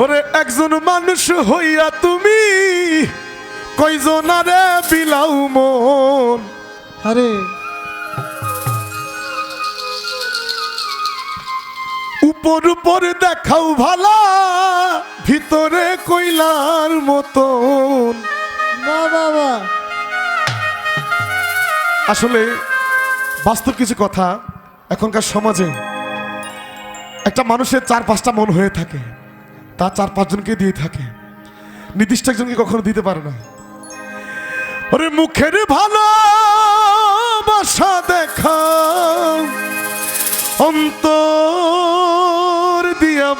ওরে একজন মানুষ হইয়া তুমি কয়জনারে বিলাও মন। আরে। উপর উপর দেখাও ভালা ভিতরে কইলার মতন। বাবা আসলে বাস্তব কিছু কথা এখনকার সমাজে একটা মানুষের চার পাঁচটা মন হয়ে থাকে। তা চার পাঁচজনকে দিয়ে থাকে। নির্দিষ্ট একজনকে কখনো দিতে পারে না। ওরে মুখের ভালো বাসা দেখা, অন্তর দিয়া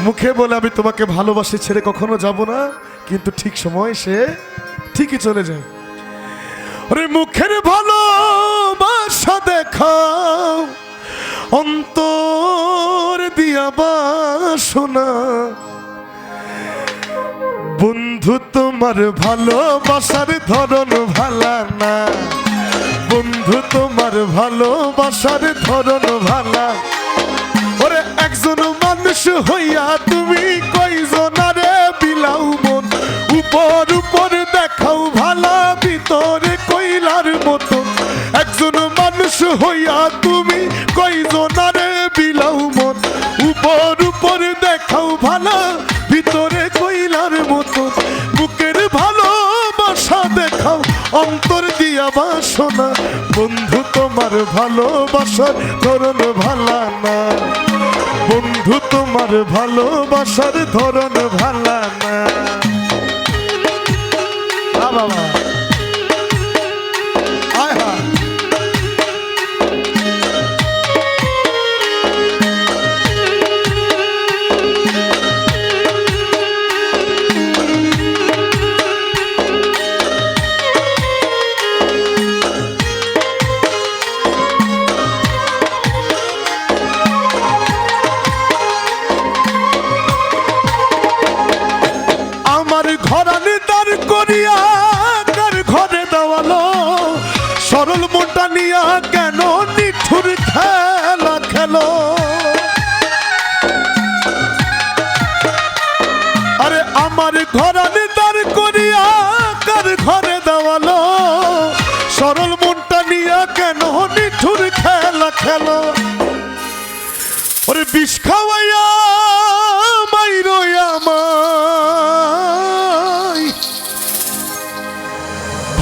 মুখে বলে, আমি তোমাকে ভালোবাসি, ছেড়ে কখনো যাব না। কিন্তু ঠিক সময় সে ঠিকই চলে যায়। ওরে মুখের ভালোবাসা দেখাও অন্তর দিয়া বাসনা। বন্ধু, তোমার ভালোবাসার ধরন ভালা না। বন্ধু, তোমার ভালোবাসার ধরন ভালা। ওরে, একজন মানুষ হইয়া তুমি কইজনারে বিলাও মন। উপর উপর দেখাও ভালা, ভিতরে কইলার মতো। একজন মানুষ হইয়া বাসনা বন্ধু তোমার ভালোবাসার ধরন ভালা না। বন্ধু তোমার ভালোবাসার ধরন ভালা না।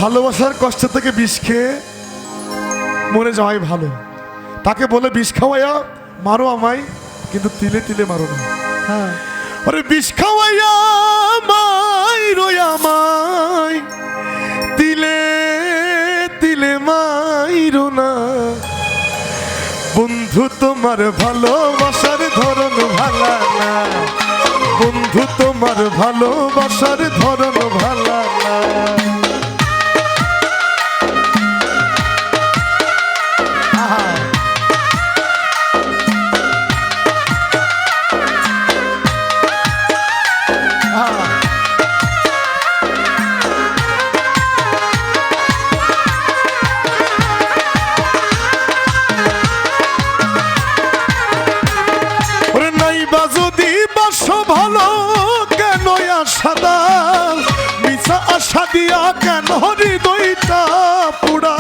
ভালোবাসার কষ্ট থেকে বিষ খেয়ে মরে যাওয়াই ভালো। তাকে বলে বিষ খাওয়াইয়া মারো আমায় কিন্তু তিলে তিলে মারো না। হ্যাঁ। ওরে বিষ খাওয়াইয়া মাইরো আমায় তিলে তিলে মাইরো না। বন্ধু তোমার ভালোবাসার ধরন ভালা না। বন্ধু তোমার ভালোবাসার ধরন ভালা না। নাইবা যদি বাস ভালো কেন সাদা মিশা আশা দিয়া কেন হৃদয়টা পুরা?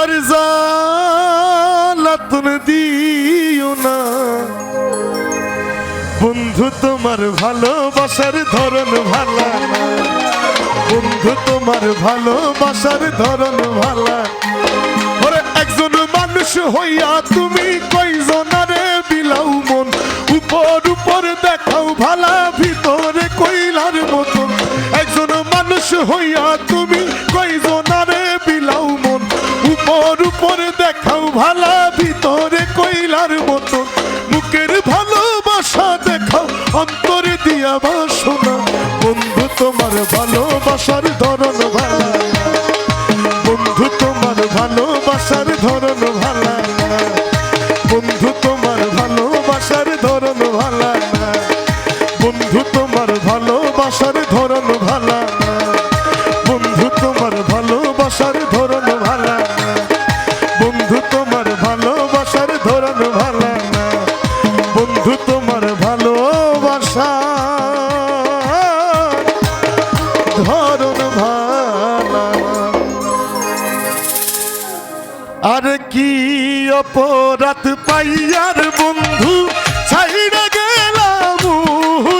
আর দিও না। বন্ধু, তোমার ভালোবাসার ধরন ভালা বন্ধু, তোমার ভালোবাসার ধরন ভালা একজন মানুষ হইয়া তুমি কইজনারে বিলাও মন? উপর উপর দেখাও, ভালা ভিতরে কইলার মতো। একজন মানুষ হইয়া ভালা ভিতরে কইলার মতো। মুখের ভালোবাসা দেখাও, অন্তরে দিয়া বাসনা বন্ধু, তোমার ভালোবাসার ধরন ভালা। আর কি অপরাধ পাইয়ার বন্ধু? ছাইড়া গেলাম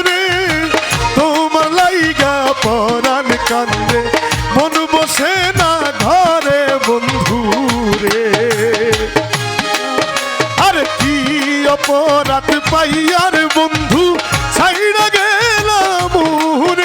রে তোমার লাইগা পরাণ কান্দে। মন বসে না ঘরে বন্ধু রে। আর কি অপরাধ পাইয়ার বন্ধু? ছাইড়া গেলাম রে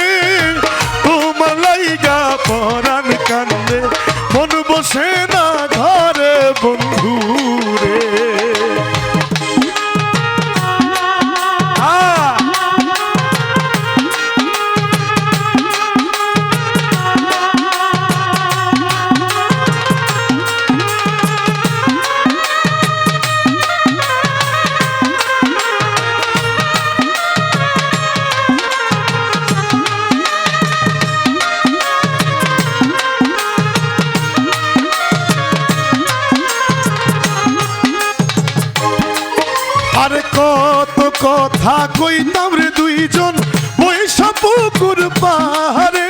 কথা কইতাম রে দুইজন বৈশা পুকুর পাহাড়ে।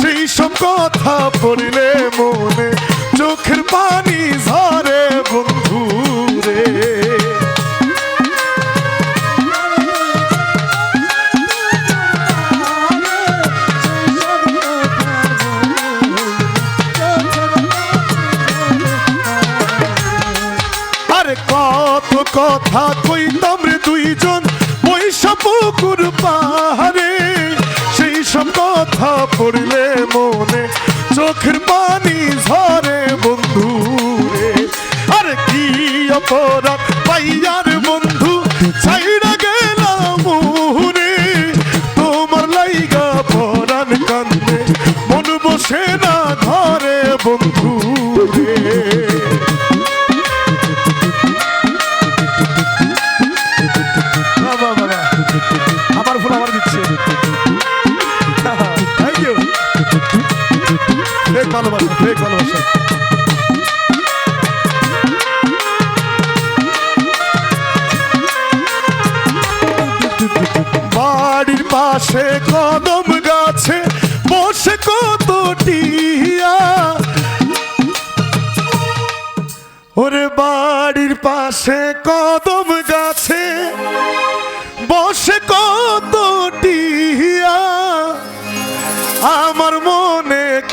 সেই সব কথা পড়লে মনে আরে কত কথা কই রে দুইজন বৈশা পুকুর পাহাড়ে। সেই সব কথা পড়লে মনে চোখের পানি ঝরে বন্ধু আরে কি অপরাধ পাইয়ার বন্ধু ভালোবাসা ফেক ভালোবাসা। বাড়ির পাশে কদম গাছে বসে কত টিয়া। ওরে বাড়ির পাশে কদম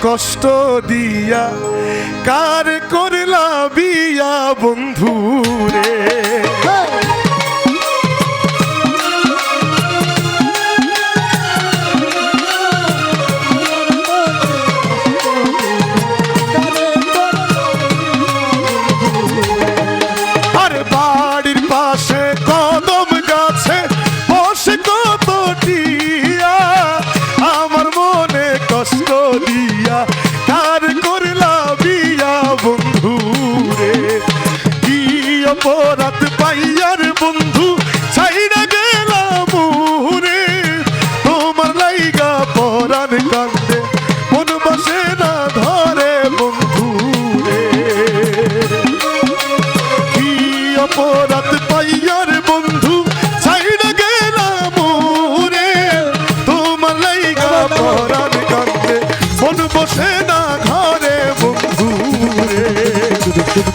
কষ্ট দিয়া কার করলা বিয়া বন্ধু?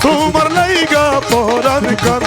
তোমার লাইগা পরাণ কর।